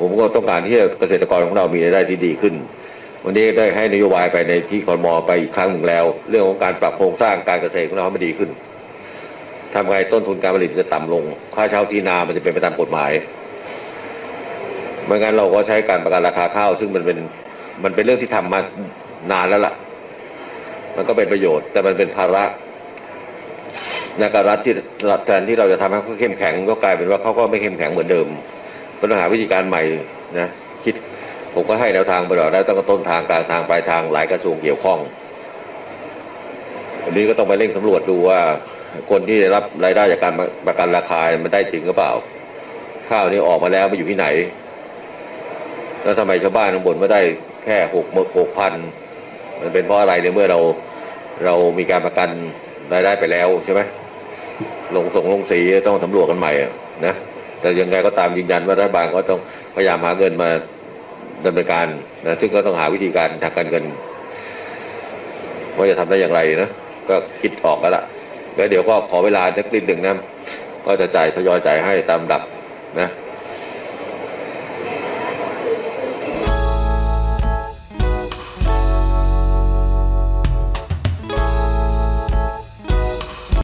ผมก็ต้องการที่เกษตรกรของเรามีรายได้ที่ดีขึ้น วันนี้ได้ให้นโยบายไปในที่คอรมอไปอีกครั้งหนึ่งแล้ว เรื่องของการปรับโครงสร้างการเกษตรของเราให้มันดีขึ้นทำไงต้นทุนการผลิตมันจะต่ำลง ค่าเช่าที่นามันจะเป็นไปตามกฎหมายไม่งั้นเราก็ใช้การประกันราคาข้าว ซึ่งมันเป็นมันเป็นเรื่องที่ทำมานานแล้วล่ะ มันก็เป็นประโยชน์ แต่มันเป็นภาระในการรัฐที่แทนที่เราจะทำให้เขาเข้มแข็งก็กลายเป็นว่าเขาก็ไม่เข้มแข็งเหมือนเดิม ต้องหาวิธีการใหม่นะคิดผมก็ให้แนวทางไปหน่อยแล้วต้องต้นทางกลางทางปลายทางหลายกระทรวงเกี่ยวข้องวันนี้ก็ต้องไปเร่งสำรวจดูว่าคนที่ได้รับรายได้จากการประกันราคา มันได้จริงหรือเปล่า ข้าวนี้ออกมาแล้วมันอยู่ที่ไหน แล้วทำไมชาวบ้านข้างบนไม่ได้แค่หกหกพันมันเป็นเพราะอะไรในเมื่อเราเรามีการประกันรายได้ไปแล้วใช่ไหมลงส่งลงสีต้องสำรวจกันใหม่นะ แต่ยังไงก็ตามยืนยันว่ารัฐบาลก็ต้องพยายามหาเงินมาดำเนินการนะซึ่งก็ต้องหาวิธีการทางการเงินว่าจะทำได้อย่างไรนะก็คิดออกแล้วล่ะแล้วเดี๋ยวก็ขอเวลาสักนิดหนึ่งนะก็จะจ่ายทยอยจ่ายให้ตามลำดับนะ